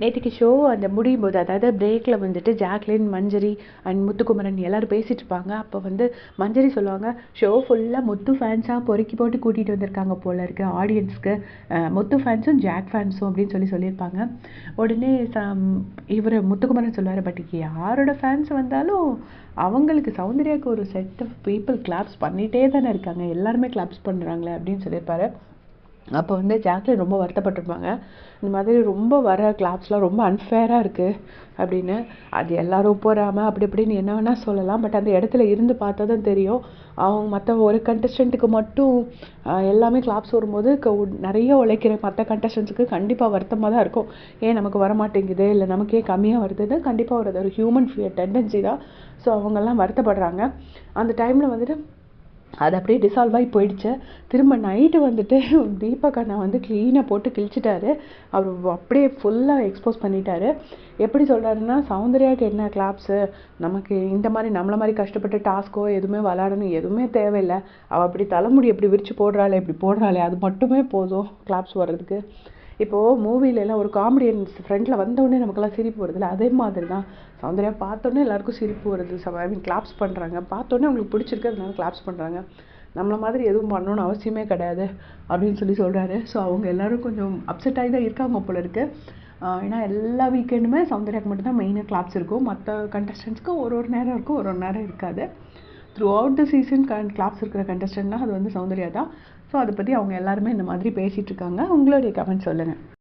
நேற்றுக்கு ஷோ அந்த முடியும் போது அதாவது பிரேக்கில் வந்துட்டு ஜாக்லின் மஞ்சரி அண்ட் முத்துக்குமரன் எல்லோரும் பேசிகிட்டு இருப்பாங்க. அப்போ வந்து மஞ்சரி சொல்லுவாங்க ஷோ ஃபுல்லாக முத்து ஃபேன்ஸாக பொறுக்கி போட்டு கூட்டிகிட்டு வந்திருக்காங்க போல இருக்கு ஆடியன்ஸ்க்கு முத்து ஃபேன்ஸும் ஜாக் ஃபேன்ஸும் அப்படின்னு சொல்லி சொல்லியிருப்பாங்க. உடனே இவர் முத்துக்குமரன் சொல்லுவார் பட் யாரோட ஃபேன்ஸ் வந்தாலும் அவங்களுக்கு சௌந்தர்யாவுக்கு ஒரு செட் ஆஃப் பீப்புள் கிளாப்ஸ் பண்ணிகிட்டே தானே இருக்காங்க. எல்லாருமே கிளாப்ஸ் பண்ணுறாங்களே அப்படின்னு சொல்லியிருப்பாரு. அப்போ வந்து ஜாக்லின் ரொம்ப வருத்தப்பட்டிருப்பாங்க. இந்த மாதிரி ரொம்ப வர கிளாப்ஸ்லாம் ரொம்ப அன்ஃபேராக இருக்குது அப்படின்னு. அது எல்லோரும் போகாமல் அப்படி இப்படின்னு என்ன வேணால் சொல்லலாம். பட் அந்த இடத்துல இருந்து பார்த்தா தான் தெரியும். அவங்க மற்ற ஒரு கண்டஸ்டண்ட்டுக்கு மட்டும் எல்லாமே கிளாப்ஸ் வரும்போது நிறைய உழைக்கிற மற்ற கண்டஸ்டன்ஸுக்கு கண்டிப்பாக வருத்தமாக தான் இருக்கும். ஏன் நமக்கு வர மாட்டேங்குது இல்லை நமக்கே கம்மியாக வருதுன்னு கண்டிப்பாக ஒரு ஒரு ஹியூமன் ஃபியர் டெண்டன்சி தான். ஸோ அவங்கெல்லாம் வருத்தப்படுறாங்க. அந்த டைமில் வந்துட்டு அது அப்படியே டிசால்வ் ஆகி போயிடுச்சு. திரும்ப நைட்டு வந்துட்டு தீபக் அண்ணா வந்து க்ளீனாக போட்டு கிழிச்சிட்டாரு. அவர் அப்படியே ஃபுல்லாக எக்ஸ்போஸ் பண்ணிட்டாரு. எப்படி சொல்கிறாருன்னா சௌந்தர்யாவுக்கு என்ன கிளாப்ஸு நமக்கு இந்த மாதிரி நம்மளை மாதிரி கஷ்டப்பட்டு டாஸ்க்கோ எதுவுமே விளாடணும் எதுவுமே தேவையில்லை. அவள் அப்படி தலைமுடி எப்படி விரித்து போடுறாளே இப்படி போடுறாளே அது மட்டுமே போதும் கிளாப்ஸ் வர்றதுக்கு. இப்போது மூவிலெல்லாம் ஒரு காமெடியன்ஸ் ஃப்ரெண்டில் வந்தோடனே நமக்கெல்லாம் சிரிப்பு வருதுல்ல? அதே மாதிரி தான் சௌந்தர்யா பார்த்தோன்னே எல்லாருக்கும் சிரிப்பு வருது. ஐ மீன் கிளாப்ஸ் பண்ணுறாங்க பார்த்தோன்னே அவங்களுக்கு பிடிச்சிருக்கு அதனால கிளாப்ஸ் பண்ணுறாங்க நம்மளை மாதிரி எதுவும் பண்ணணும்னு அவசியமே கிடையாது அப்படின்னு சொல்லி சொல்கிறாரு ஸோ அவங்க எல்லோரும் கொஞ்சம் அப்செட் ஆகி தான் இருக்காங்க போல இருக்குது ஏன்னா எல்லா வீக்கெண்டுமே சௌந்தர்யாக்கு மட்டும்தான் மெயினாக கிளாப்ஸ் இருக்கும். மற்ற கண்டஸ்டன்ஸ்க்கு ஒரு ஒரு நேரம் இருக்கும் ஒரு ஒரு நேரம் இருக்காது. Throughout the season claps இருக்கிற கண்டஸ்டன்ட்னா அது வந்து சௌந்தர்யா தான். ஸோ அதை பற்றி அவங்க எல்லாருமே இந்த மாதிரி பேசிகிட்டு இருக்காங்க. உங்களுடைய கமெண்ட் சொல்லுங்கள்